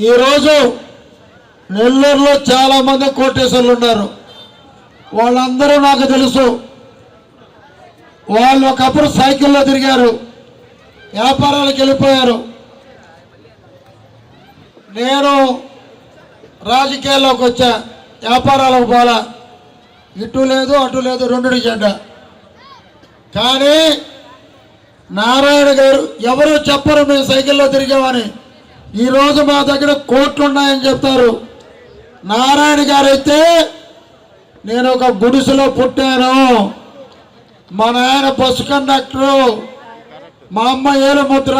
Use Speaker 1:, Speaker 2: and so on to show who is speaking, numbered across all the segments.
Speaker 1: ఈరోజు నెల్లూరులో చాలామంది కోటేశ్వర్లు ఉన్నారు. వాళ్ళందరూ నాకు తెలుసు. వాళ్ళు ఒకప్పుడు సైకిల్లో తిరిగారు. వ్యాపారాలకు వెళ్ళిపోయారు. నేను రాజకీయాల్లోకి వచ్చా. వ్యాపారాలకు పోలా ఇటు లేదు అటు లేదు రెండు జెండా కానీ నారాయణ గారు ఎవరు చెప్పరు మేము సైకిల్లో తిరిగామని. ఈరోజు మా దగ్గర కోట్లు ఉన్నాయని చెప్తారు. నారాయణ గారు అయితే నేను ఒక గుడిసెలో పుట్టాను. మా నాయన బస్సు కండక్టరు. మా అమ్మ ఏలముద్ర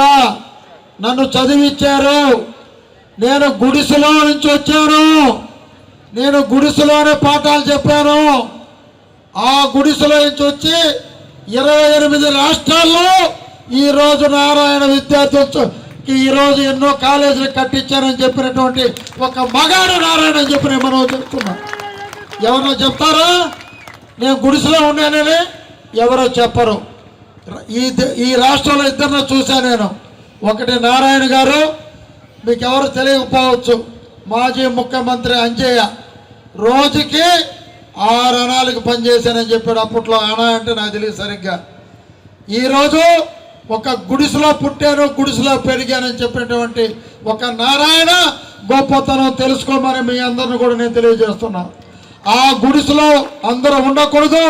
Speaker 1: నన్ను చదివించారు నేను గుడిసెలో నుంచి వచ్చాను. నేను గుడిసెలోనే పాఠాలు చెప్పాను. ఆ గుడిసెలో నుంచి వచ్చి ఇరవై ఎనిమిది రాష్ట్రాల్లో ఈరోజు నారాయణ విద్యార్థులకి ఈరోజు ఎన్నో కాలేజీలు కట్టించారని చెప్పినటువంటి ఒక మగాడు నారాయణ అని చెప్పి నేను మనం చెప్తున్నా. ఎవరో చెప్తారా? నేను గుడిసెలో ఉన్నానని ఎవరో చెప్పరు. ఈ ఈ రాష్ట్రంలో ఇద్దరిని చూశాను నేను. ఒకటి నారాయణ గారు మీకు ఎవరు తెలియకపోవచ్చు. మాజీ ముఖ్యమంత్రి అంజయ్య. రోజుకి ఆరు అణాలకు పనిచేశానని చెప్పాడు. అప్పట్లో అణ అంటే నాకు తెలియదు సరిగ్గా. ఈరోజు ఒక గుడిసెలో పుట్టాను గుడిసెలో పెరిగానని చెప్పినటువంటి ఒక నారాయణ గొప్పతనం తెలుసుకోమని మీ అందరిని కూడా నేను తెలియజేస్తున్నా. ఆ గుడిసెలో అందరూ ఉండకూడదు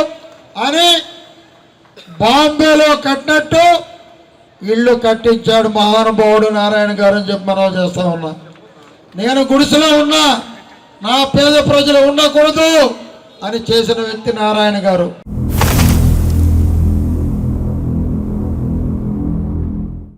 Speaker 1: అని బాంబేలో కట్టినట్టు ఇల్లు కట్టించాడు మహానుభావుడు నారాయణ గారు అని చెప్పి మనం చేస్తా ఉన్నా. నేను గుడిసెలో ఉన్నా నా పేద ప్రజలు ఉండకూడదు అని చేసిన వ్యక్తి నారాయణ గారు.